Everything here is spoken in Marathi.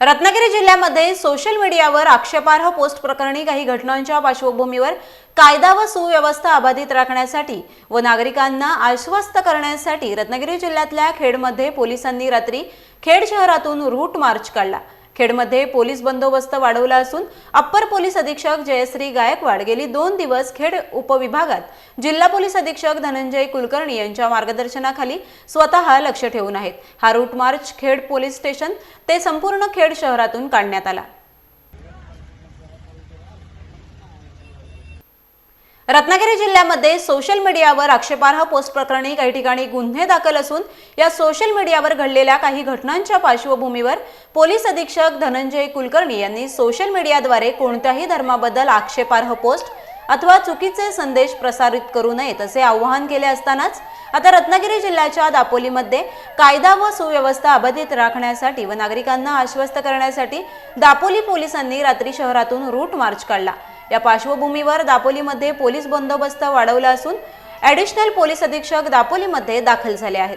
रत्नागिरी जिल्ह्यामध्ये सोशल मीडियावर आक्षेपार्ह पोस्ट प्रकरणी काही घटनांच्या पार्श्वभूमीवर कायदा व सुव्यवस्था अबाधित राखण्यासाठी व नागरिकांना आश्वस्त करण्यासाठी रत्नागिरी जिल्ह्यातल्या खेडमध्ये पोलिसांनी रात्री खेड शहरातून रूट मार्च काढला. खेडमध्ये पोलीस बंदोबस्त वाढवला असून अप्पर पोलीस अधीक्षक जयश्री गायकवाड गेली दोन दिवस खेड उपविभागात. जिल्हा पोलीस अधीक्षक धनंजय कुलकर्णी यांच्या मार्गदर्शनाखाली स्वतः लक्ष ठेवून आहेत. हा route march Khed police station ते संपूर्ण खेड शहरातून काढण्यात आला. रत्नागिरी जिल्ह्यामध्ये सोशल मीडियावर आक्षेपार्ह पोस्ट प्रकरणी काही ठिकाणी गुन्हे दाखल असून या सोशल मीडियावर घडलेल्या काही घटनांच्या पार्श्वभूमीवर पोलीस अधीक्षक धनंजय कुलकर्णी यांनी सोशल मीडियाद्वारे कोणत्याही धर्माबद्दल आक्षेपार्ह पोस्ट अथवा चुकीचे संदेश प्रसारित करू नयेत असे आवाहन केले असतानाच आता रत्नागिरी जिल्ह्याच्या दापोलीमध्ये कायदा व सुव्यवस्था अबाधित राखण्यासाठी व नागरिकांना आश्वस्त करण्यासाठी दापोली पोलिसांनी रात्री शहरातून रूट मार्च काढला. या पार्श्वभूमीवर दापोलीमध्ये पोलीस बंदोबस्त वाढवला असून ॲडिशनल पोलीस अधीक्षक दापोलीमध्ये दाखल झाले आहेत.